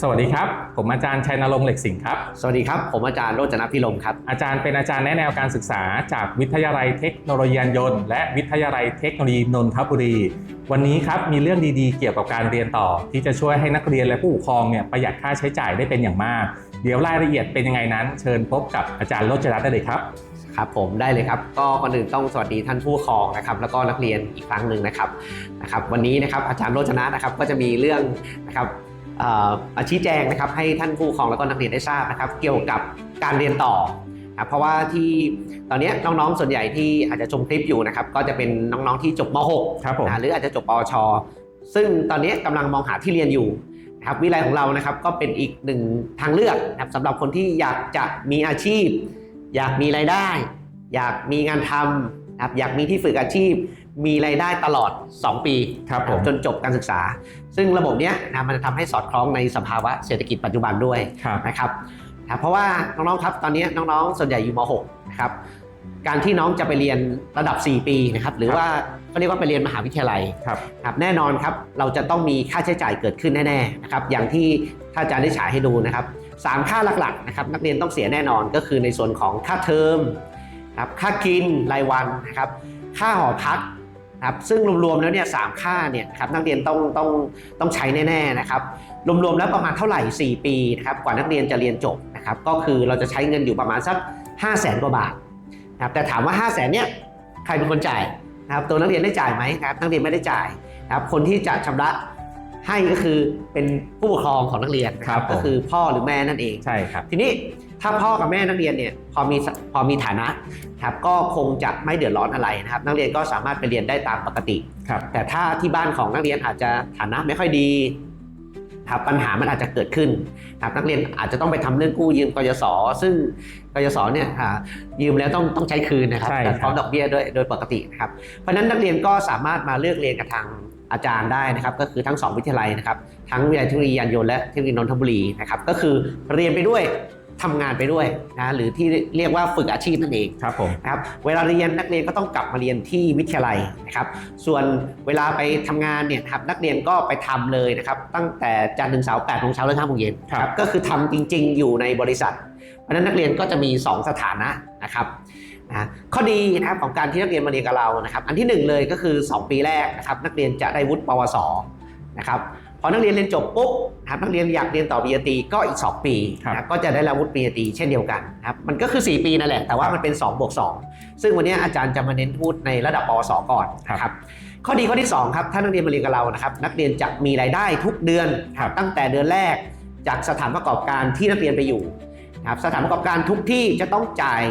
สวัสดีครับ ผมอาจารย์ชัยนรงค์เหล็กสิงห์ครับ สวัสดีครับ ผมอาจารย์โรจนพิรมครับ อาจารย์เป็นอาจารย์แนะแนวการศึกษา จากวิทยาลัยเทคโนโลยียานยนต์ และวิทยาลัยเทคโนโลยีนนทบุรี วันนี้ครับมีเรื่องดีๆ เกี่ยวกับการเรียนต่อ ที่จะช่วยให้นักเรียนและผู้ปกครองเนี่ยประหยัดค่าใช้จ่ายได้เป็นอย่างมาก เดี๋ยวรายละเอียดเป็นยังไงนั้น เชิญพบกับอาจารย์โรจนได้เลยครับครับผมได้เลยครับก็ก่อนอื่นต้องสวัสดีท่านผู้ปกครองนะครับแล้วก็นักเรียนอีกครั้งหนึ่งนะครับนะครับวันนี้นะครับอาจารย์โรจนะนะครับก็จะมีเรื่องนะครับเอ่อมา ชี้แจงนะครับให้ท่านผู้ปกครองแล้วก็นักเรียนได้ทราบนะครับ เกี่ยวกับการเรียนต่อครับเพราะว่าที่ตอนนี้น้องๆส่วนใหญ่ที่อาจจะชมคลิปอยู่นะครับก็จะเป็นน้องๆที่จบม .6 ครับผมอ่าหรืออาจจะจบปวช ซึ่งตอนนี้กำลังมองหาที่เรียนอยู่นะครับวิไลของเรานะครับก็เป็นอีกหนึ่งทางเลือกนะครับสำหรับคนที่อยากจะมีอาชีพ อยากมีรายได้ อยากมีงานทำนะครับอยากมีที่ฝึกอาชีพ มีรายได้ตลอด 2 ปีครับผมจนจบการศึกษา ซึ่งระบบเนี้ยนะมันจะทำให้สอดคล้องในสภาวะเศรษฐกิจปัจจุบันด้วยครับนะครับครับเพราะว่าน้องๆครับตอนนี้น้องๆ ส่วนใหญ่อยู่ม .6 นะครับการที่น้องจะไปเรียนระดับ 4 ปีนะครับหรือว่าเขาเรียกว่าไปเรียนมหาวิทยาลัยครับครับแน่นอนครับเราจะต้องมีค่าใช้จ่ายเกิดขึ้นแน่ๆนะครับอย่างที่ท่านอาจารย์ได้ฉายให้ดูนะครับสามค่าหลักๆนะครับนักเรียนต้องเสียแน่นอนก็คือในส่วนของค่าเทอมครับค่ากินรายวันนะครับค่าหอพัก ครับซึ่งรวมๆแล้วเนี่ยสามค่าเนี่ยครับนักเรียนต้องต้องต้องใช้แน่ๆนะครับรวมๆแล้วประมาณเท่าไหร่ 4 ปีนะครับกว่านักเรียนจะเรียนจบนะครับก็คือเราจะใช้เงินอยู่ประมาณสัก 5 0 0แสนกว่าบาทนะครับแต่ถามว่า 5 0 0แสนเนี่ยใครเป็นคนจ่ายนะครับตัวนักเรียนได้จ่ายไหมนะครับนักเรียนไม่ได้จ่ายนะครับคนที่จะชำระให้ก็คือเป็นผู้ปกครองของนักเรียนนะคครัรับบผมก็คือพ่อหรือแม่นั่นเองใช่ครับทีนี้ ถ้าพ่อกับแม่นักเรียนเนี่ยพอมีสพอมีฐานะครับก็คงจะไม่เดือดร้อนอะไรนะครับ นักเรียนก็สามารถไปเรียนได้ตามปกติครับแต่ถ้าที่บ้านของนักเรียนอาจจะฐานะไม่ค่อยดีครับปัญหามันอาจจะเกิดขึ้นครับนักเรียนอาจจะต้องไปทำเรื่องกู้ยืมกยศซึ่งกยศเนี่ยอ่ายืมแล้วต้องต้องใช้คืนนะครับใช่ครับพร้อมดอกเบี้ยด้วยโดยปกตินะครับเพราะฉะนั้นนักเรียนก็สามารถมาเลือกเรียนกับทางอาจารย์ได้นะครับก็คือทั้งสองวิทยาลัยนะครับทั้งวิทยาลัยเทคโนโลยียานยนต์และเทคโนโลยีนนทบุรีนะครับก็คือเรียนไปด้วย ทำงานไปด้วยนะหรือที่เรียกว่าฝึกอาชีพนั่นเองครับผมนะครับเวลาเรียนนักเรียนก็ต้องกลับมาเรียนที่วิทยาลัยนะครับส่วนเวลาไปทำงานเนี่ยครับนักเรียนก็ไปทำเลยนะครับตั้งแต่จันทร์ถึงเสาร์8โมงเช้าและ5โมงเย็นครับก็คือทำจริง ๆ อยู่ในบริษัท เพราะฉะนั้นนักเรียนก็จะมี 2 สถานะนะครับนะข้อดีนะครับของการที่นักเรียนมาเรียนกับเรานะครับอันที่หนึ่งเลยก็คือ 2 ปีแรกนะครับนักเรียนจะได้วุฒิปวสนะครับพ อนักเรียนเรียนจบปุ๊บนะครับนักเรียนอยากเรียนต่อปริญญาตรีก็อีก 2 ปีครับนะครับก็จะได้รับวุฒิปริญญาตรีเช่นเดียวกันนะครับมันก็คือ 4 ปีนั่นแหละ แต่ว่ามันเป็น2บวก2ซึ่งวันนี้อาจารย์จะมาเน้นพูดในระดับปวสก่อนนะครับข้อดีข้อที่2ครับถ้านักเรียนมาเรียนกับเรานะครับนักเรียนจะมีรายได้ทุกเดือนครับตั้งแต่เดือนแรก จากสถานประกอบการที่นักเรียนไปอยู่นะครับสถานประกอบการทุกที่จะต้องจ่าย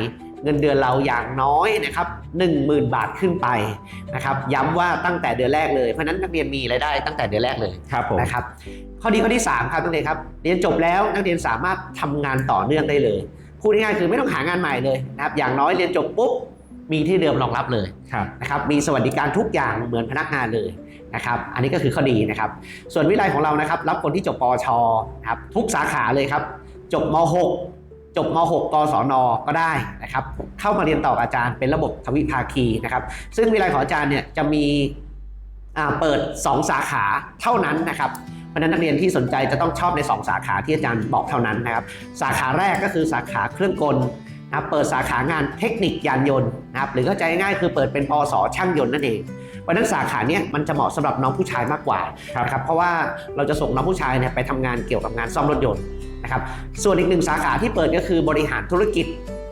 เงินเดือนเราอย่างน้อยนะครับ10,000 บาทขึ้นไปนะครับย้ำว่าตั้งแต่เดือนแรกเลยเพราะฉะนั้นนักเรียนมีรายได้ตั้งแต่เดือนแรกเลยครับผมนะครับข้อดีข้อที่ 3 ครับนักเรียนครับเรียนจบแล้วนักเรียนสามารถทำงานต่อเนื่องได้เลยพูดง่ายๆคือไม่ต้องหางานใหม่เลยนะครับอย่างน้อยเรียนจบปุ๊บมีที่เดิมรองรับเลยครับนะครับมีสวัสดิการทุกอย่างเหมือนพนักงานเลยนะครับอันนี้ก็คือข้อดีนะครับ ส่วนวิไลของเรานะครับรับคนที่จบปวชนะครับทุกสาขาเลยครับ จบม .6 จบม .6 กศนก็ได้นะครับเข้ามาเรียนต่ออาจารย์เป็นระบบทวิภาคีนะครับซึ่งวิไลของอาจารย์เนี่ยจะมีเปิด 2 สาขาเท่านั้นนะครับเพราะนั้นนักเรียนที่สนใจจะต้องชอบใน 2 สาขาที่อาจารย์บอกเท่านั้นนะครับสาขาแรกก็คือสาขาเครื่องกลนะครับเปิดสาขางานเทคนิคยานยนต์นะครับหรือเข้าใจง่ายๆคือเปิดเป็นปวสช่างยนต์นั่นเอง เพราะฉะนั้นสาขาเนี้ยมันจะเหมาะสำหรับน้องผู้ชายมากกว่าครับนะครับเพราะว่าเราจะส่งน้องผู้ชายเนี่ยไปทำงานเกี่ยวกับงานซ่อมรถยนต์นะครับส่วนอีกหนึ่งสาขาที่เปิดก็คือบริหารธุรกิจ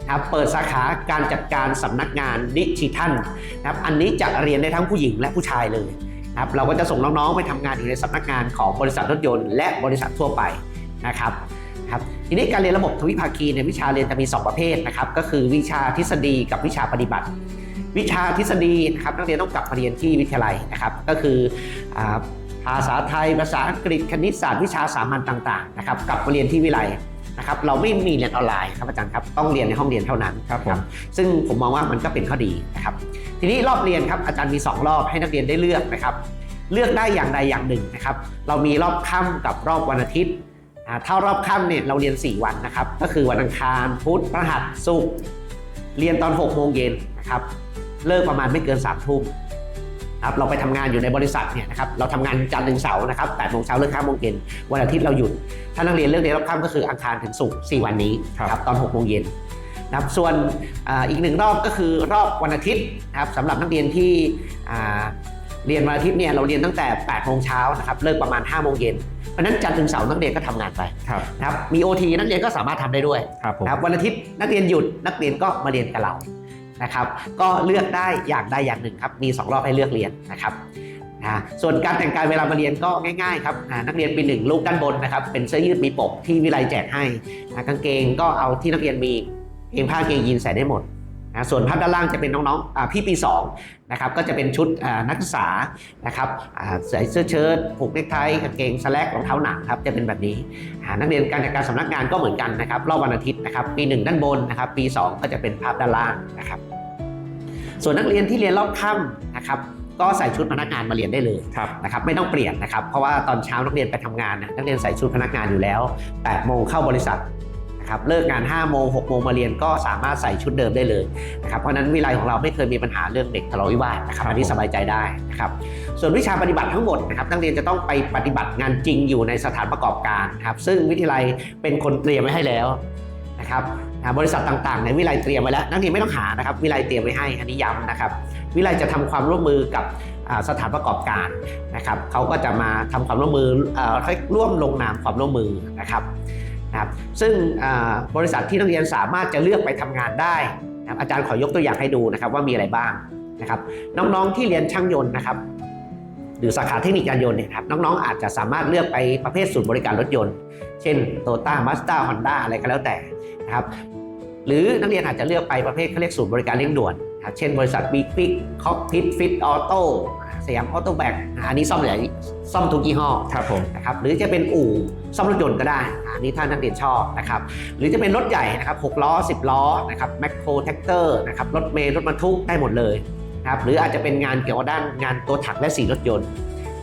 นะครับเปิดสาขาการจัดการสำนักงานดิจิทัลนะครับอันนี้จะเรียนได้ทั้งผู้หญิงและผู้ชายเลยนะครับเราก็จะส่งน้องๆไปทำงานอยู่ในสำนักงานของบริษัทรถยนต์และบริษัททั่วไปนะครับครับทีนี้การเรียนระบบทวิภาคีในยวิชาเรียนจะมี 2 ประเภทนะครับก็คือวิชาทฤษฎีกับวิชาปฏิบัติ วิชาทฤษฎีนะครับนักเรียนต้องกลับมาเรียนที่วิทยาลัยนะครับก็คือภาษาไทย ภาษาอังกฤษคณิตศาสตร์วิชาสามัญต่างๆนะครับกลับมาเรียนที่วิทยาลัยนะครับเราไม่มีเรียนออนไลน์ครับอาจารย์ครับต้องเรียนในห้องเรียนเท่านั้นครับผมซึ่งผมมองว่ามันก็เป็นข้อดีนะครับทีนี้รอบเรียนครับอาจารย์มี 2 รอบให้นักเรียนได้เลือกนะครับเลือกได้อย่างใดอย่างหนึ่งนะครับเรามีรอบค่ำกับรอบวันอาทิตย์อ่าถ้ารอบค่ำเนี่ยเราเรียน 4 วันนะครับก็คือวันอังคารพุธพฤหัสศุกร์เรียนตอน6โมงเย็นนะครับ เลิกประมาณไม่เกิน3ามทุ่มครับเราไปทำงานอยู่ในบริษัทเนี่ยนะครับเราทำงานจันทร์ถึงเสาร์นะครับ8โมงเช้าเลิก5โมงเย็นวันอาทิตย์เราหยุด ถ้านักเรียนเลือกเรียนรอบค่ำก็คืออังคารถึงศุกร์4วันนี้ครับครับตอน6โมงเย็นนะครับส่วนอ่าอีกหนึ่งรอบก็คือรอบวันอาทิตย์นะครับสำหรับนักเรียนที่อ่าเรียนวันอาทิตย์เนี่ยเราเรียนตั้งแต่8โมงเช้านะครับเลิกประมาณ5โมงเย็นเพราะฉะนั้นจันทร์ถึงเสาร์นักเรียนก็ทำงานไปครับนะครับมี OT นักเรียนก็สามารถทำได้ด้วยครับผมนะครับวันอาทิตย์นักเรียนหยุดนักเรียนก็มาเรียนกับเรา นะครับ ก็เลือกได้อย่างใดอย่างหนึ่งครับมี 2 รอบให้เลือกเรียนนะครับนะส่วนการแต่งกายเวลามาเรียนก็ง่ายๆครับนักเรียนปีหนึ่งลูกด้านบนนะครับเป็นเสื้อยืดมีปกที่วิไลแจกให้นะกางเกงก็เอาที่นักเรียนมีเกงผ้าเกงยีนใส่ได้หมดนะส่วนภาพด้านล่างจะเป็นน้องๆพี่ปี2นะครับก็จะเป็นชุดนักศึกษานะครับใส่เสื้อเชิ้ตผูกเนคไทกางเกงสแลกรองเท้าหนังครับจะเป็นแบบนี้ นักเรียนการจัดการสำนักงานก็เหมือนกันนะครับรอบวันอาทิตย์นะครับปีหนึ่งด้านบนนะครับปี 2 ก็จะเป็นภาพด้านล่างนะครับ ส่วนนักเรียนที่เรียนรอบค่ำนะครับก็ใส่ชุดพนักงานมาเรียนได้เลยครับนะครับไม่ต้องเปลี่ยนนะครับเพราะว่าตอนเช้านักเรียนไปทำงานนะนักเรียนใส่ชุดพนักงานอยู่แล้ว8โมงเข้าบริษัทนะครับเลิกงาน5โมง6โมงมาเรียนก็สามารถใส่ชุดเดิมได้เลยนะครับเพราะฉะนั้นวิไลของเราไม่เคยมีปัญหาเรื่องเด็กทะเลาะวิวาทนะครับอันนี้สบายใจได้นะครับส่วนวิชาปฏิบัติทั้งหมดนะครับนักเรียนจะต้องไปปฏิบัติงานจริงอยู่ในสถานประกอบการครับซึ่งวิทยาลัยเป็นคนเตรียมไว้ให้แล้วนะครับอ่า บริษัทต่างๆในวิทยาลัยเตรียมไว้แล้วนักเรียนไม่ต้องหานะครับวิทยาลัยเตรียมไว้ให้อันนี้ย้ำนะครับ วิทยาลัยจะทำความร่วมมือกับอ่าสถานประกอบการนะครับเขาก็จะมาทำความร่วมมือเอ่อให้ร่วมลงนามความร่วมมือนะครับนะครับซึ่งบริษัทที่นักเรียนสามารถจะเลือกไปทำงานได้นะครับอาจารย์ขอยกตัวอย่างให้ดูนะครับว่ามีอะไรบ้างนะครับ น้องๆที่เรียนช่างยนต์นะครับ หรือสาขาเทคนิคยานยนต์เนี่ยครับน้องๆอาจจะสามารถเลือกไปประเภทศูนย์บริการรถยนต์ เช่นโตต้ามาสด้าฮอนด้าอะไรก็แล้วแต่ นะครับหรือนักเรียนอาจจะเลือกไปประเภทเขาเรียกศูนย์บริการเร่งด่วนนะครับเช่นบริษัทบิ๊กฟิกคอกพิทฟิตออโต้สยามออโต้แบกอันนี้ซ่อมใหญ่ซ่อมทุกยี่ห้อครับผมนะครับหรือจะเป็นอู่ซ่อมรถยนต์ก็ได้อันนี้ถ้านักเรียนชอบนะครับหรือจะเป็นรถใหญ่นะครับ6ล้อ 10 ล้อนะครับแมคโครแท็กเตอร์นะครับรถเมล์รถบรรทุกได้หมดเลยนะครับหรืออาจจะเป็นงานเกี่ยวกับด้านงานตัวถังและสีรถยนต์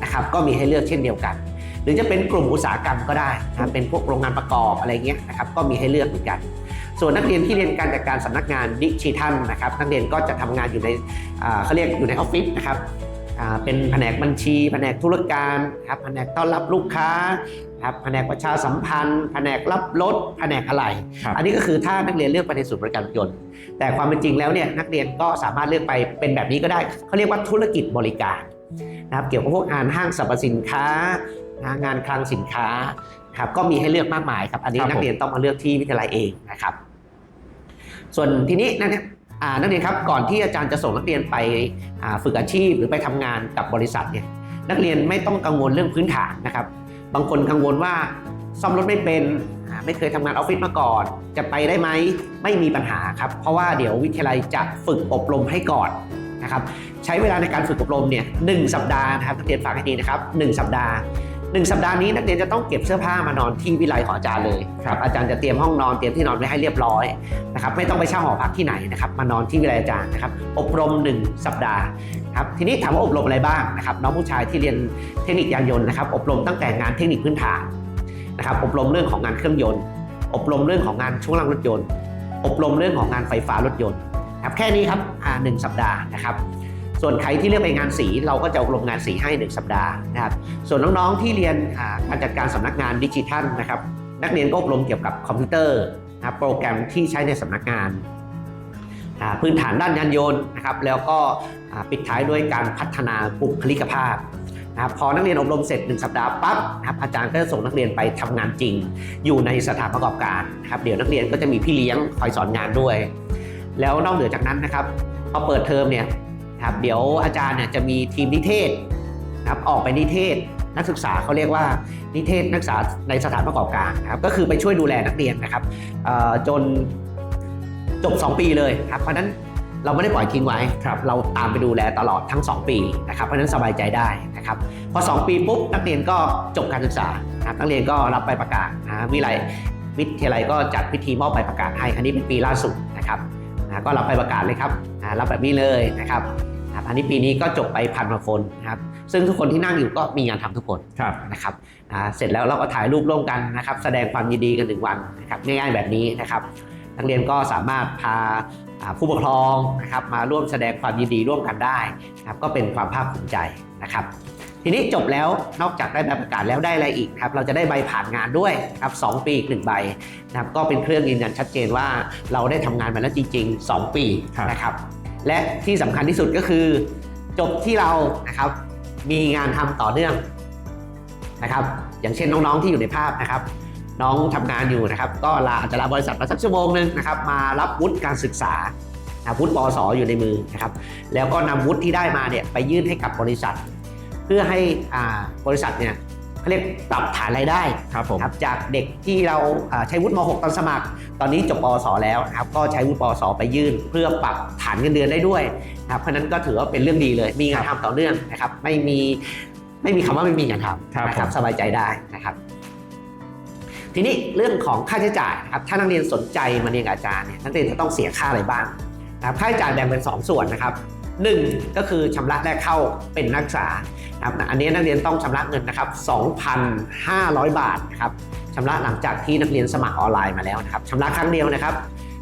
นะครับก็มีให้เลือกเช่นเดียวกัน หรือจะเป็นกลุ่มอุตสาหกรรมก็ได้นะครับเป็นพวกโรงงานประกอบอะไรเงี้ยนะครับก็มีให้เลือกเหมือนกัน ส่วนนักเรียนที่เรียนการจัดการสำนักงานดิจิทัลนะครับนักเรียนก็จะทำงานอยู่ในอ่าเขาเรียกอยู่ในออฟฟิศนะครับอ่าเป็นแผนกบัญชี แผนกธุรการครับแผนกต้อนรับลูกค้าครับแผนกประชาสัมพันธ์ แผนกรับรถแผนกอะไรครับอันนี้ก็คือถ้านักเรียนเลือกไปในศูนย์บริการรถยนต์ แต่ความเป็นจริงแล้วเนี่ยนักเรียนก็สามารถเลือกไปเป็นแบบนี้ก็ได้เขาเรียกว่าธุรกิจบริการนะครับเกี่ยวกับพวกงานห้างสรรพสินค้า นะงานคลังสินค้าครับก็มีให้เลือกมากมายครับ อันนี้ครับผมนักเรียนต้องมาเลือกที่วิทยาลัยเองนะครับ ส่วนทีนี้นะเนี่ยอ่านักเรียนครับก่อนที่อาจารย์จะส่งนักเรียนไปอ่าฝึกอาชีพหรือไปทำงานกับบริษัทเนี่ยนักเรียนไม่ต้องกังวลเรื่องพื้นฐานนะครับ บางคนกังวลว่าซ่อมรถไม่เป็นอ่าไม่เคยทำงานออฟฟิศมาก่อน จะไปได้ไหมไม่มีปัญหาครับ เพราะว่าเดี๋ยววิทยาลัยจะฝึกอบรมให้ก่อนนะครับ ใช้เวลาในการฝึกอบรมเนี่ยหนึ่งสัปดาห์นะครับนักเรียนฟังให้ดีนะครับหนึ่งสัปดาห์ หนึ่งสัปดาห์นี้นักเรียนจะต้องเก็บเสื้อผ้ามานอนที่วิไลของอาจารย์เลยครับอาจารย์จะเตรียมห้องนอนเตรียมที่นอนไว้ให้เรียบร้อยนะครับไม่ต้องไปเช่าหอพักที่ไหนนะครับมานอนที่วิไลอาจารย์นะครับอบรม 1 สัปดาห์ครับทีนี้ถามว่าอบรมอะไรบ้างนะครับน้องผู้ชายที่เรียนเทคนิคยานยนต์นะครับอบรมตั้งแต่งานเทคนิคพื้นฐานนะครับอบรมเรื่องของงานเครื่องยนต์ อบรมเรื่องของงานช่วงล่างรถยนต์ อบรมเรื่องของงานไฟฟ้ารถยนต์ครับแค่นี้ครับอ่าหนึ่งสัปดาห์นะครับ ส่วนใครที่เลือกไปงานสีเราก็จะอบรมงานสีให้ 1 สัปดาห์นะครับ ส่วนน้องๆที่เรียนการจัดการสำนักงานดิจิทัลนะครับ นักเรียนก็อบรมเกี่ยวกับคอมพิวเตอร์นะครับโปรแกรมที่ใช้ในสำนักงานพื้นฐานด้านยานยนต์นะครับ แล้วก็ปิดท้ายด้วยการพัฒนาบุคลิกภาพนะครับพอนักเรียนอบรมเสร็จ 1 สัปดาห์ปั๊บนะครับอาจารย์ก็จะส่งนักเรียนไปทำงานจริง อยู่ในสถานประกอบการนะครับเดี๋ยวนักเรียนก็จะมีพี่เลี้ยงคอยสอนงานด้วย แล้วนอกเหนือจากนั้นนะครับพอเปิดเทอมเนี่ย ครับเดี๋ยวอาจารย์เนี่ยจะมีทีมนิเทศนะครับออกไปนิเทศนักศึกษาเขาเรียกว่านิเทศนักศึกษาในสถานประกอบการนะครับก็คือไปช่วยดูแลนักเรียนนะครับจนจบ 2 ปีเลยครับเพราะนั้นเราไม่ได้ปล่อยทิ้งไว้ครับเราตามไปดูแลตลอดทั้ง 2 ปีนะครับเพราะนั้นสบายใจได้นะครับพอ 2 ปีปุ๊บนักเรียนก็จบการศึกษานะครับนักเรียนก็รับใบประกาศนะวิไลวิทยาลัยก็จัดพิธีมอบใบประกาศให้อันนี้เป็นปีล่าสุดนะครับนะก็รับใบประกาศเลยครับอ่ารับแบบนี้เลยนะครับ อันนี้ปีนี้ก็จบไปพันกว่าคนนะครับซึ่งทุกคนที่นั่งอยู่ก็มีงานทำทุกคนครับนะครับอ่าเสร็จแล้วเราก็ถ่ายรูปร่วมกันนะครับ แสดงความยินดีกันหนึ่งวันนะครับง่ายๆแบบนี้นะครับนักเรียนก็สามารถพาอ่าผู้ปกครองนะครับมาร่วมแสดงความยินดีร่วมกันได้นะครับก็เป็นความภาคภูมิใจนะครับ ทีนี้จบแล้วนอกจากได้ใบประกาศแล้วได้อะไรอีกครับเราจะได้ใบผ่านงานด้วยครับสองปีอีกหนึ่งใบนะครับก็เป็นเครื่องยืนยันชัดเจนว่าเราได้ทำงานมาแล้วจริงๆ 2 ปีครับนะครับ และที่สำคัญที่สุดก็คือ จบที่เรานะครับมีงานทำต่อเนื่องนะครับ อย่างเช่นน้องๆที่อยู่ในภาพนะครับ น้องทำงานอยู่นะครับ ก็ลาอาจจะลาบริษัทมาสักชั่วโมงหนึ่งนะครับ มารับวุฒิการศึกษาวุฒิปวสอยู่ในมือนะครับ แล้วก็นำวุฒิที่ได้มาเนี่ยไปยื่นให้กับบริษัท เพื่อให้บริษัทเนี่ย เขาเรียกปรับฐานรายได้ครับผมครับจากเด็กที่เราอ่าใช้วุฒิม .6 ตอนสมัคร ตอนนี้จบปวสแล้วนะครับก็ใช้วุฒิปวสไปยื่น เพื่อปรับฐานเงินเดือนได้ด้วยนะครับเพราะฉะนั้นก็ถือว่าเป็นเรื่องดีเลย มีงานทำต่อเนื่องนะครับไม่มีไม่มีคำว่าไม่มีงานทำครับนะครับผมสบายใจได้นะครับทีนี้เรื่องของค่าใช้จ่ายนะครับถ้านักเรียนสนใจมาเรียนกับอาจารย์เนี่ยนักเรียนจะต้องเสียค่าอะไรบ้างนะครับค่าใช้จ่ายแบ่งเป็น 2 ส่วนนะครับหนึ่งก็คือชำระแรกเข้าเป็นนักศึกษานะ ครับอันนี้นักเรียนต้องชำระเงินนะครับ 2,500 บาทนะครับชำระหลังจากที่นักเรียนสมัครออนไลน์มาแล้วนะครับชำระครั้งเดียวนะครับ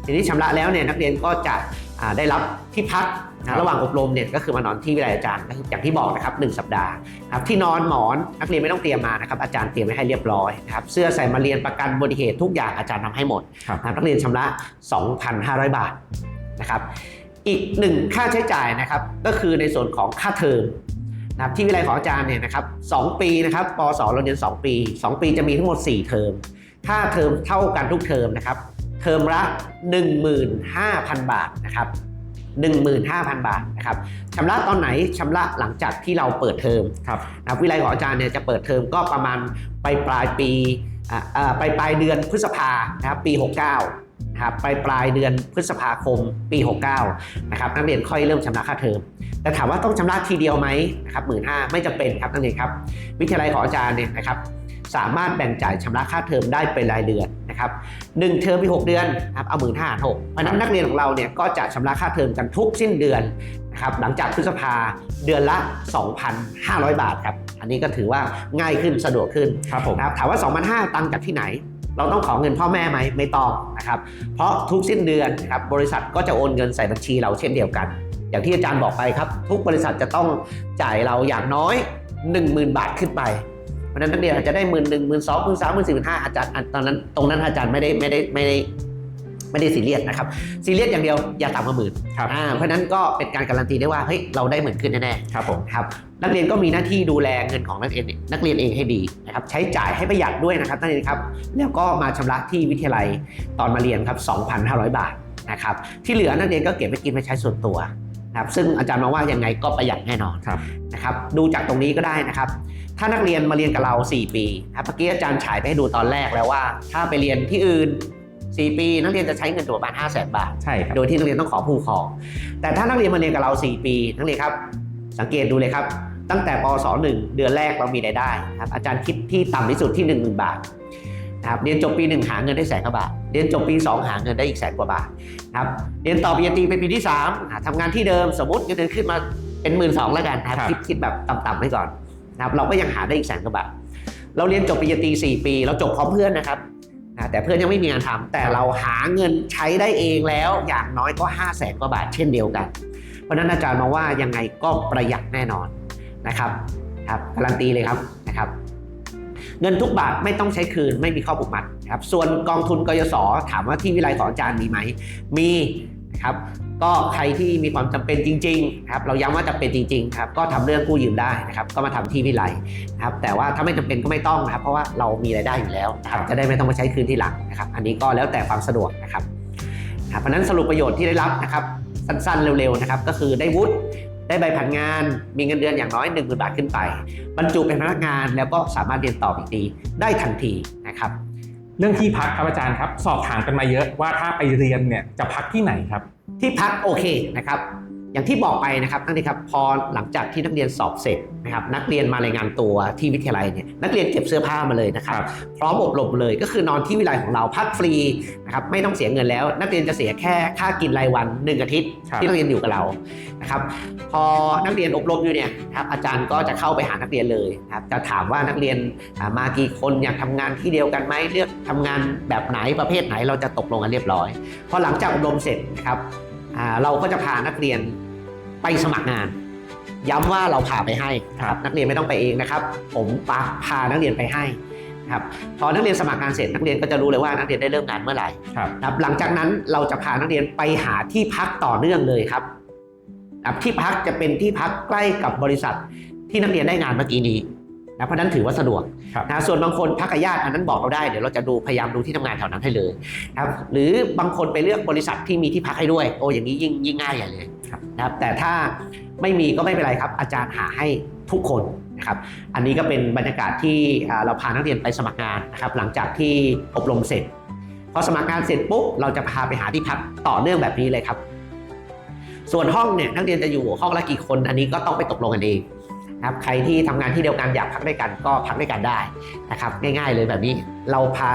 ทีนี้ชำระแล้วเนี่ยนักเรียนก็จะอ่าได้รับที่พักครันะบระหว่างอบรมเนี่ยก็คือมานอนที่วิทยาลัยอาจารย์ก็คืออย่างที่บอกนะครับหนึ่งสัปดาห์นะครับที่นอนหมอนนักเรียนไม่ต้องเตรียมมานะครับอาจารย์เตรียมไว้ให้เรียบร้อยนะครับเสื้อใส่มาเรียนประกันอุบัติเหตุทุกอย่างอาจารย์ทำให้หมดครับนะครับนักเรียนชำระ 2,500 บาทนะครับอีกหนึ่งค่าใช้จ่ายนะครับก็คือในส่วนของค่าเทอม นะครับที่วิทยาลัยของอาจารย์เนี่ยนะครับสองปีนะครับปศเราเรียน 2 ปี 2 ปีจะมีทั้งหมด 4 เทอมค่าเทอมเท่ากันทุกเทอมนะครับเทอมละ 15,000 บาทนะครับ15,000 บาทนะครับชำระตอนไหนชำระหลังจากที่เราเปิดเทอมครับนะวิไลของอาจารย์เนี่ยจะเปิดเทอมก็ประมาณปลายปลายปีอ่าอ่าปลายปลายเดือนพฤษภานะครับปี 69นะครับปลายปลายเดือนพฤษภาคมปี 69นะครับนักเรียนค่อยเริ่มชำระค่าเทอม แต่ถามว่าต้องชำระทีเดียวไหมนะครับหมื่นห้าไม่จำเป็นครับนักเรียนครับ วิทยาลัยของอาจารย์เนี่ยนะครับสามารถแบ่งจ่ายชำระค่าเทอมได้เป็นรายเดือนนะครับหนึ่งเทอมมีหกเดือนนะครับเอาหมื่นห้าหกเพราะฉะนั้นนักเรียนของเราเนี่ยก็จะชำระค่าเทอมกันทุกสิ้นเดือนนะครับหลังจากพฤษภาเดือนละ 2,500 บาทครับอันนี้ก็ถือว่าง่ายขึ้นสะดวกขึ้นครับผมนะครับถามว่า 2,500ตังค์จากที่ไหน เราต้องขอเงินพ่อแม่ไหมไม่ต้องนะครับเพราะทุกสิ้นเดือนนะครับบริษัทก็จะโอนเงินใส่บัญชีเราเช่นเดียวกัน อย่างที่อาจารย์บอกไปครับ ทุกบริษัทจะต้องจ่ายเราอย่างน้อย 10,000 บาทขึ้นไปเพราะฉะนั้นนักเรียนอาจจะได้หมื่นหนึ่งหมื่นสองหมื่นสามหมื่นสี่หมื่นห้าอาจารย์ตอนนั้นตรงนั้นอาจารย์ไม่ได้ไม่ได้ไม่ได้ไม่ได้ซีเรียสนะครับซีเรียสอย่างเดียวอย่าต่ำกว่าหมื่นครับอ่าเพราะฉะนั้นก็เป็นการการันตีได้ว่าเฮ้ยเราได้หมื่นขึ้นแน่ๆครับผมครับนักเรียนก็มีหน้าที่ดูแลเงินของนักเรียนนักเรียนเองให้ดีนะครับใช้จ่ายให้ประหยัดด้วยนะครับนักเรียนครับแล้วก็มาชำระที่วิทยาลัยตอนมาเรียนครับ2,500 บาทนะครับที่เหลือนักเรียนก็เก็บไปกินไปใช้ส่วนตัว นะครับซึ่งอาจารย์มองว่ายังไงก็ประหยัดแน่นอนครับนะครับดูจากตรงนี้ก็ได้นะครับ ถ้านักเรียนมาเรียนกับเรา 4 ปีนะครับเมื่อกี้อาจารย์ฉายไปให้ดูตอนแรกแล้วว่า ถ้าไปเรียนที่อื่น 4 ปี นักเรียนจะใช้เงินตัวประมาณ5 0 0 0 0 0 บาทใช่ครับโดยที่นักเรียนต้องขอผู้ปกครอง แต่ถ้านักเรียนมาเรียนกับเรา 4 ปี นักเรียนครับ สังเกตดูเลยครับ ตั้งแต่ปศ1เดือนแรกเรามีรายได้นะครับอาจารย์คิดที่ต่ำที่สุดที่ 1 0,000 บาทนะครับเรียนจบปี1หาเงินได้แสนกว่าบาทเรียนจบปี 2 หาเงินได้อีกแสนกว่าบาทนะครับเรียนต่อปริญญาตรีเป็นปีที่3อ่าทำงานที่เดิมสมมติเงินเดือนขึ้นมาเป็นหมื่นสองแล้วกันนะครับครับคิดคิดแบบต่ำๆไว้ก่อนนะครับเราก็ยังหาได้อีกแสนกว่าบาทเราเรียนจบปริญญาตรี4ปี เราจบพร้อมเพื่อนนะครับนะแต่เพื่อนยังไม่มีงานทำแต่เราหาเงินใช้ได้เองแล้วอย่างน้อยก็5 0 0แสนกว่าบาทเช่นเดียวกัน เพราะฉะนั้นอาจารย์มองว่ายังไงก็ประหยัดแน่นอนนะครับครับการันตีเลยครับนะครับ เงินทุกบาทไม่ต้องใช้คืนไม่มีข้อผูกมัดครับส่วนกองทุนกยศถามว่าที่วิไลของอาจารย์มีไหมมีนะครับก็ใครที่มีความจำเป็นจริงๆครับเราย้ำว่าจำเป็นจริงๆครับก็ทำเรื่องกู้ยืมได้นะครับก็มาทำที่วิไลนะครับแต่ว่าถ้าไม่จำเป็นก็ไม่ต้องนะครับเพราะว่าเรามีรายได้อยู่แล้วนะครับจะได้ไม่ต้องมาใช้คืนที่หลังนะครับอันนี้ก็แล้วแต่ความสะดวกนะครับเพราะฉะนั้นสรุปประโยชน์ที่ได้รับนะครับสั้นๆเร็วๆนะครับก็คือได้วุฒิ ได้ใบผันงาน มีเงินเดือนอย่างน้อย1 0,000บาทขึ้นไป บรรจุเป็นพนักงานแล้วก็สามารถเรียนต่ออีกทีได้ทันทีนะครับ เรื่องที่พักครับอาจารย์ครับ สอบถามกันมาเยอะว่าถ้าไปเรียนเนี่ยจะพักที่ไหนครับ ที่พักโอเคนะครับ อย่างที่บอกไปนะครับนักเรียนครับพอหลังจากที่นักเรียนสอบเสร็จนะครับนักเรียนมารายงานตัวที่วิทยาลัยเนี่ยนักเรียนเก็บเสื้อผ้ามาเลยนะครับครับพร้อมอบรมเลยก็คือนอนที่วิทยาลัยของเราพักฟรีนะครับไม่ต้องเสียเงินแล้ว นักเรียนจะเสียแค่ค่ากินรายวัน 1 อาทิตย์ครับที่นักเรียนอยู่กับเรานะครับพอนักเรียนอบรมอยู่เนี่ยครับอาจารย์ก็จะเข้าไปหานักเรียนเลยนะครับจะถามว่านักเรียนอ่ามากี่คนอยากทำงานที่เดียวกันไหมเลือกทำงานแบบไหนประเภทไหนเราจะตกลงกันเรียบร้อย พอหลังจากอบรมเสร็จนะครับอ่าเราก็จะพานักเรียน ไปสมัครงาน ย้ำว่าเราพาไปให้ครับนักเรียนไม่ต้องไปเองนะครับ ผมปาพานักเรียนไปให้ครับพอนักเรียนสมัครงานเสร็จนักเรียนก็จะรู้เลยว่านักเรียนได้เริ่มงานเมื่อไหร่ครับนะครับหลังจากนั้นเราจะพานักเรียนไปหาที่พักต่อเนื่องเลยครับนะครับที่พักจะเป็นที่พักใกล้กับบริษัทที่นักเรียนได้งานเมื่อกี้นี้ นะเพราะฉะนั้นถือว่าสะดวกครับนะส่วนบางคนพักกับญาติอันนั้นบอกเราได้เดี๋ยวเราจะดูพยายามดูที่ทำงานแถวนั้นให้เลยนะครับหรือบางคนไปเลือกบริษัทที่มีที่พักให้ด้วย โอ้อย่างนี้ยิ่งยิ่งง่ายใหญ่เลยนะครับแต่ถ้าไม่มีก็ไม่เป็นไรครับ อาจารย์หาให้ทุกคนนะครับอันนี้ก็เป็นบรรยากาศที่อ่าเราพานักเรียนไปสมัครงานนะครับหลังจากที่อบรมเสร็จพอสมัครงานเสร็จปุ๊บเราจะพาไปหาที่พักต่อเนื่องแบบนี้เลยครับ ส่วนห้องเนี่ยนักเรียนจะอยู่ห้องละกี่คน อันนี้ก็ต้องไปตกลงกันเอง นะครับใครที่ทำงานที่เดียวกันอยากพักด้วยกันก็พักด้วยกันได้นะครับง่าย ๆ เลยแบบนี้เราพา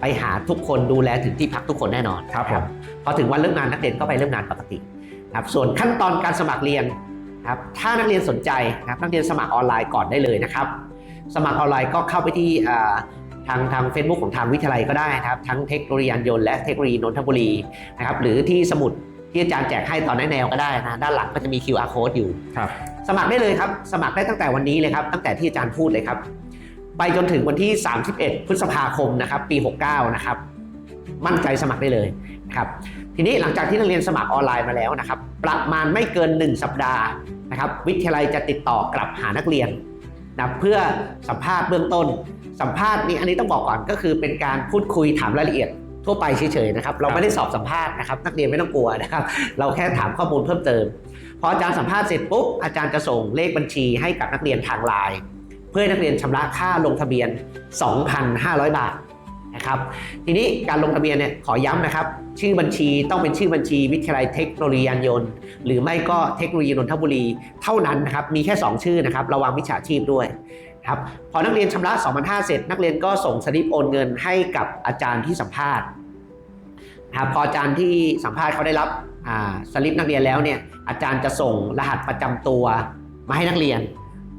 ไปหาทุกคนดูแลถึงที่พักทุกคนแน่นอนครับผมพอถึงวันเริ่มงานนักเรียนก็ไปเริ่มงานปกตินะครับส่วนขั้นตอนการสมัครเรียนนะครับถ้านักเรียนสนใจนะครับนักเรียนสมัครออนไลน์ก่อนได้เลยนะครับ สมัครออนไลน์ก็เข้าไปที่อ่าทางทาง Facebook ของทางวิทยาลัยก็ได้นะครับ ทั้งเทคโนโลยียานยนต์และเทคโนโลยีนนทบุรีนะครับหรือที่สมุด ที่อาจารย์แจกให้ตอนแนแนวก็ได้นะด้านหลังก็จะมี QR code อยู่ครับสมัครได้เลยครับ สมัครได้ตั้งแต่วันนี้เลยครับ ตั้งแต่ที่อาจารย์พูดเลยครับ ไปจนถึงวันที่ 31 พฤษภาคมนะครับ ปี 69 นะครับ มั่นใจสมัครได้เลยนะครับทีนี้หลังจากที่นักเรียนสมัครออนไลน์มาแล้วนะครับ ประมาณไม่เกิน 1 สัปดาห์นะครับ วิทยาลัยจะติดต่อกลับหานักเรียนนะเพื่อสัมภาษณ์เบื้องต้น สัมภาษณ์นี้อันนี้ต้องบอกก่อนก็คือเป็นการพูดคุยถามรายละเอียด ทั่วไปเฉยๆนะครับ เราไม่ได้สอบสัมภาษณ์นะครับนักเรียนไม่ต้องกลัวนะครับ เราแค่ถามข้อมูลเพิ่มเติม พออาจารย์สัมภาษณ์เสร็จปุ๊บอาจารย์จะส่งเลขบัญชีให้กับนักเรียนทางไลน์เพื่อให้นักเรียนชำระค่าลงทะเบียน 2,500 บาทนะครับทีนี้การลงทะเบียนเนี่ยขอย้ำนะครับ ชื่อบัญชีต้องเป็นชื่อบัญชีวิทยาลัยเทคโนโลยียานยนต์ หรือไม่ก็เทคโนโลยีนนทบุรี เท่านั้นนะครับมีแค่ 2 ชื่อนะครับระวังมิจฉาชีพด้วย ครับพอนักเรียนชำระ 2,500 เสร็จ นักเรียนก็ส่งสลิปโอนเงินให้กับอาจารย์ที่สัมภาษณ์นะครับพออาจารย์ที่สัมภาษณ์เขาได้รับสลิปนักเรียนแล้วเนี่ยอาจารย์จะส่งรหัสประจำตัวมาให้นักเรียน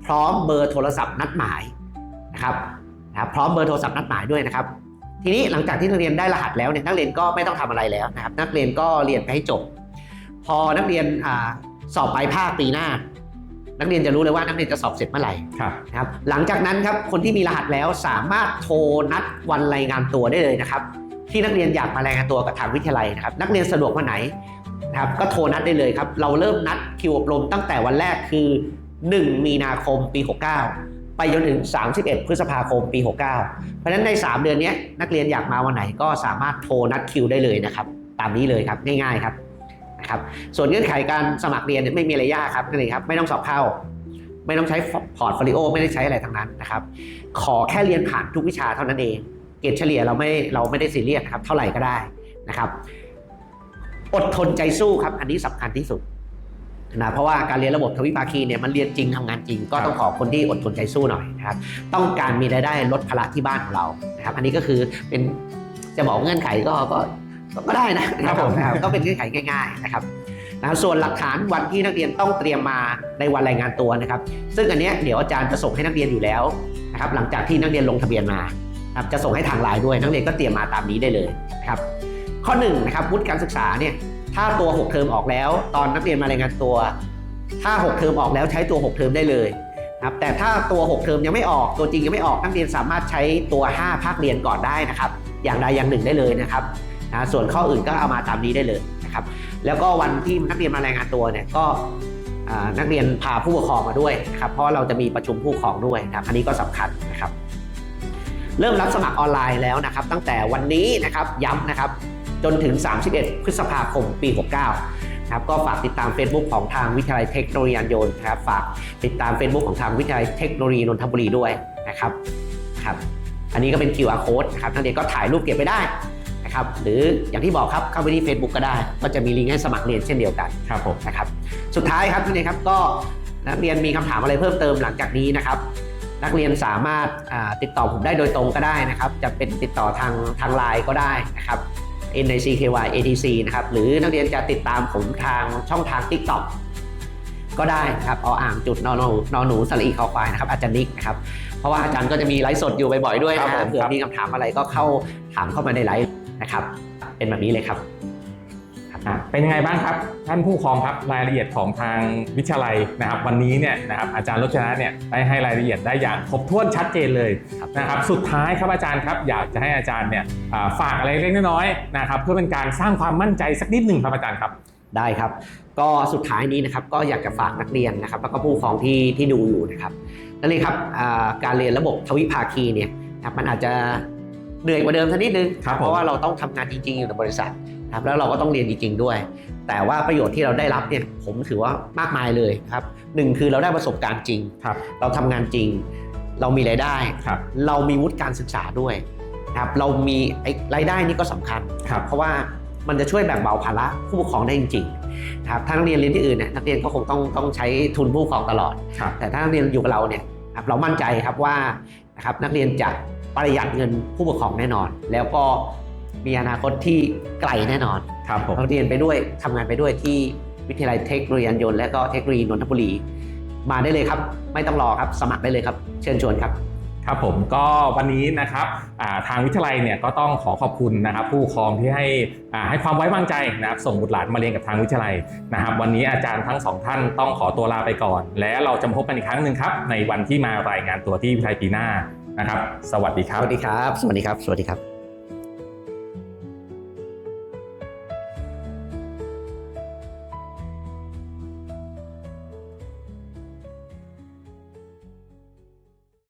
พร้อมเบอร์โทรศัพท์นัดหมายนะครับนะบพร้อมเบอร์โทรศัพท์นัดหมายด้วยนะครับ ทีนี้หลังจากที่นักเรียนได้รหัสแล้วเนี่ยนักเรียนก็ไม่ต้องทำอะไรแล้วนะครับนักเรียนก็เรียนไปให้จบ พอนักเรียนอสอบปลายภาคปีหน้า นักเรียนจะรู้เลยว่านักเรียนจะสอบเสร็จเมื่อไหร่ครับ นะครับหลังจากนั้นครับคนที่มีรหัสแล้วสามารถโทรนัดวันรายงานตัวได้เลยนะครับ ที่นักเรียนอยากมารายงานตัวกับทางวิทยาลัยนะครับ นักเรียนสะดวกวันไหนนะครับก็โทรนัดได้เลยครับ เราเริ่มนัดคิวอบรมตั้งแต่วันแรกคือ 1 มีนาคมปี 69 ไปจนถึง 31 พฤษภาคมปี 69 เพราะฉะนั้นใน 3 เดือนนี้นักเรียนอยากมาวันไหนก็สามารถโทรนัดคิวได้เลยนะครับ ตามนี้เลยครับง่ายๆครับนะ ครับส่วนเงื่อนไขการสมัครเรียนเนี่ยไม่มีอะไรยากครับนั่นเองครับไม่ต้องสอบเข้า ไม่ต้องใช้พอร์ตโฟลิโอไม่ได้ใช้อะไรทั้งนั้นนะครับขอแค่เรียนผ่านทุกวิชาเท่านั้นเอง เกรดเฉลี่ยเราไม่เราไม่ได้ซีเรียสนะครับเท่าไหร่ก็ได้นะครับอดทนใจสู้ครับ อันนี้สำคัญที่สุดนะเพราะว่าการเรียนระบบทวิภาคีเนี่ยมันเรียนจริงทำงานจริง ก็ต้องขอคนที่อดทนใจสู้หน่อยนะครับต้องการมีรายได้ลดภาระที่บ้านของเรานะครับอันนี้ก็คือเป็นจะบอกเงื่อนไขก็ก็ ก็ได้นะครับผมนะครับก็เป็นเงื่อนไขง่ายๆนะครับนะส่วนหลักฐานวันที่นักเรียนต้องเตรียมมาในวันรายงานตัวนะครับ ซึ่งอันเนี้ยเดี๋ยวอาจารย์จะส่งให้นักเรียนอยู่แล้วนะครับหลังจากที่นักเรียนลงทะเบียนมานะครับจะส่งให้ทางไลน์ด้วย นักเรียนก็เตรียมมาตามนี้ได้เลยนะครับข้อ1นงนะครับวุฒิการศึกษาเนี่ยถ้าตัว 6 เทอมออกแล้ว ตอนนักเรียนมารายงานตัว ถ้า 6 เทอมออกแล้วใช้ตัว 6 เทอมได้เลยนะครับแต่ถ้าตัว 6 เทอมยังไม่ออกตัวจริงยังไม่ออกนักเรียนสามารถใช้ตัว 5 ภาคเรียนก่อนได้นะครับ อย่างใดอย่างหนึ่งได้เลยนะครับ นะส่วนข้ออื่นก็เอามาตามนี้ได้เลยนะครับ แล้วก็วันที่นักเรียนมารายงานตัวเนี่ยก็นักเรียนพาผู้ปกครองมาด้วยนะครับเพราะเราจะมีประชุมผู้ปกครองด้วยนะครับอันนี้ก็สำคัญนะครับ เริ่มรับสมัครออนไลน์แล้วนะครับ ตั้งแต่วันนี้นะครับย้ำนะครับจนถึง 31 พฤษภาคม ปี 69นะครับก็ฝากติดตาม Facebook ของทางวิทยาลัยเทคโนโลยียานยนต์นะครับฝากติดตาม Facebook ของทางวิทยาลัยเทคโนโลยีนนทบุรีด้วยนะครับครับ อันนี้ก็เป็น QR code นะครับนักเรียนก็ถ่ายรูปเก็บไปได้ นะครับหรืออย่างที่บอกครับเข้าไปที่ Facebook ก็ได้ ก็จะมีลิงก์ให้สมัครเรียนเช่นเดียวกันครับผมนะครับสุดท้ายครับนักเรียนครับก็นักเรียนมีคำถามอะไรเพิ่มเติมหลังจากนี้นะครับนักเรียนสามารถอ่าติดต่อผมได้โดยตรงก็ได้นะครับ จะเป็นติดต่อทางทางไลน์ก็ได้นะครับ NICKY ATC นะครับหรือนักเรียนจะติดตามผมทางช่องทาง TikTok ก็ได้นะครับเอาอ่างจุดนอนหนูนอนหนูสระอีคอควายนะครับอาจารย์นิกนะครับเพราะว่าอาจารย์ก็จะมีไลฟ์สดอยู่บ่อยๆด้วยครันะบผมเผื่อครับมีคำถามอะไรก็เข้าถามเข้ามาในไลฟ์ นะครับ เป็นแบบนี้เลยครับครับอะเป็นยังไงบ้างครับ ท่านผู้ปกครองครับรายละเอียดของทางวิทยาลัยนะครับ วันนี้เนี่ยนะครับอาจารย์รจนะเนี่ยได้ให้รายละเอียดได้อย่างครบถ้วนชัดเจนเลยครับนะครับสุดท้ายครับอาจารย์ครับอยากจะให้อาจารย์เนี่ยอ่าฝากอะไรเล็กๆน้อยๆนะครับเพื่อเป็นการสร้างความมั่นใจสักนิดหนึ่งครับอาจารย์ครับได้ครับ ก็สุดท้ายนี้นะครับก็อยากจะฝากนักเรียนนะครับ แล้วก็ผู้ปกครองที่ที่ดูอยู่นะครับนั่นเลยครับอ่าการเรียนระบบทวิภาคีเนี่ยนะครับมันอาจจะ เหนื่อยกว่าเดิมสักนิดนึงครับผมเพราะว่าเราต้องทำงานจริง ๆ อยู่ในบริษัทนะครับแล้วเราก็ต้องเรียนจริง ๆ ด้วย แต่ว่าประโยชน์ที่เราได้รับเนี่ยผมถือว่ามากมายเลยครับหนึ่งคือเราได้ประสบการณ์จริงครับเราทำงานจริง เรามีรายได้ครับเรามีวุฒิการศึกษาด้วยนะครับเรามีไอ้รายได้นี่ก็สำคัญครับเพราะว่ามันจะช่วยแบ่งเบาภาระผู้ปกครองได้จริงๆนะครับถ้านักเรียนเรียนที่อื่นเนี่ยนักเรียนก็คงต้องต้องใช้ทุนผู้ปกครองตลอดครับแต่ถ้านักเรียนอยู่กับเราเนี่ยครับเรามั่นใจครับว่านะครับนักเรียนจะ ประหยัดเงินผู้ปกครองแน่นอน แล้วก็มีอนาคตที่ไกลแน่นอนครับผมเราเรียนไปด้วยทำงานไปด้วยที่วิทยาลัยเทคโนโลยียานยนต์และก็เทคโนโลยีนนทบุรี มาได้เลยครับ ไม่ต้องรอครับ สมัครได้เลยครับ เชิญชวนครับครับผมก็วันนี้นะครับอ่าทางวิทยาลัยเนี่ยก็ต้องขอขอบคุณนะครับ ผู้ปกครองที่ให้อ่าให้ความไว้วางใจนะครับส่งบุตรหลานมาเรียนกับทางวิทยาลัยนะครับ วันนี้อาจารย์ทั้งสองท่านต้องขอตัวลาไปก่อน และเราจะมาพบกันอีกครั้งหนึ่งครับในวันที่มารายงานตัวที่วิทยาลัยปีหน้า นะครับ สวัสดีครับ สวัสดีครับ สวัสดีครับ สวัสดีครับ